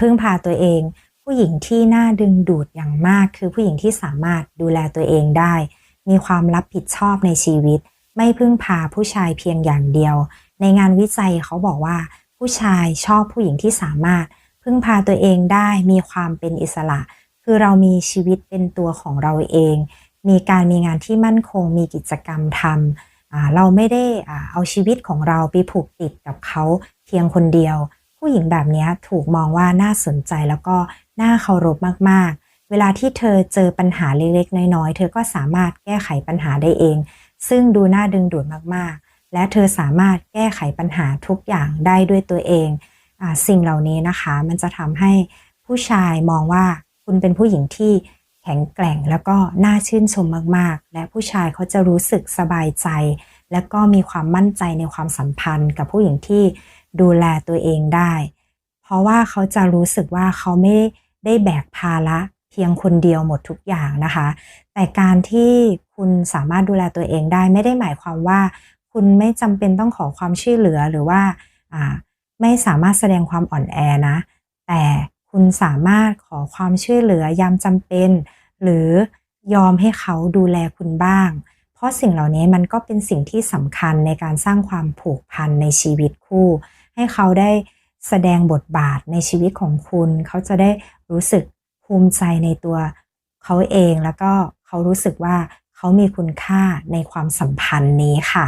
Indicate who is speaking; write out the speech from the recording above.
Speaker 1: พึ่งพาตัวเอง ผู้หญิงที่น่าดึงดูดอย่างมากคือผู้หญิงที่สามารถดูแลตัวเองได้ มีความรับผิดชอบในชีวิต ไม่พึ่งพาผู้ชายเพียงอย่างเดียว ในงานวิจัยเขาบอกว่า ผู้ชายชอบผู้หญิงที่สามารถ พึ่งพาตัวเองได้มีความเป็นอิสระ คือเรามีชีวิตเป็นตัวของเราเอง มีการมีงานที่มั่นคง มีกิจกรรมทำเราไม่ได้เอาชีวิตของเราไปผูกติดกับเขาเพียงคนเดียว ผู้หญิงแบบนี้ถูกมองว่าน่าสนใจแล้วก็น่าเคารพมากๆ เวลาที่เธอเจอปัญหาเล็กๆ น้อยๆ เธอก็สามารถแก้ไขปัญหาได้เอง ซึ่งดูน่าดึงดูดมากๆ และเธอสามารถแก้ไขปัญหาทุกอย่างได้ด้วยตัวเองอาสิ่งเหล่านี้นะคะมันจะทำให้ผู้ชายมองว่าคุณเป็นผู้หญิงที่แข็งแกร่งแล้วก็น่าชื่นชมมากๆ และผู้ชายเขาจะรู้สึกสบายใจ และก็มีความมั่นใจในความสัมพันธ์กับผู้หญิงที่ ดูแลตัวเองได้ เพราะว่าเขาจะรู้สึกว่าเขาไม่ได้แบกภาระเพียงคนเดียวหมดทุกอย่างนะคะ แต่การที่คุณสามารถดูแลตัวเองได้ไม่ได้หมายความว่า คุณไม่จำเป็นต้องขอความช่วยเหลือหรือว่าไม่สามารถแสดงความอ่อนแอนะ แต่คุณสามารถขอความช่วยเหลือยามจำเป็น หรือยอมให้เขาดูแลคุณบ้าง เพราะสิ่งเหล่านี้มันก็เป็นสิ่งที่สำคัญในการสร้างความผูกพันในชีวิตคู่ ให้เขาได้แสดงบทบาทในชีวิตของคุณ เขาจะได้รู้สึกภูมิใจในตัวเขาเองแล้วก็เขารู้สึกว่าเขามีคุณค่าในความสัมพันธ์นี้ค่ะ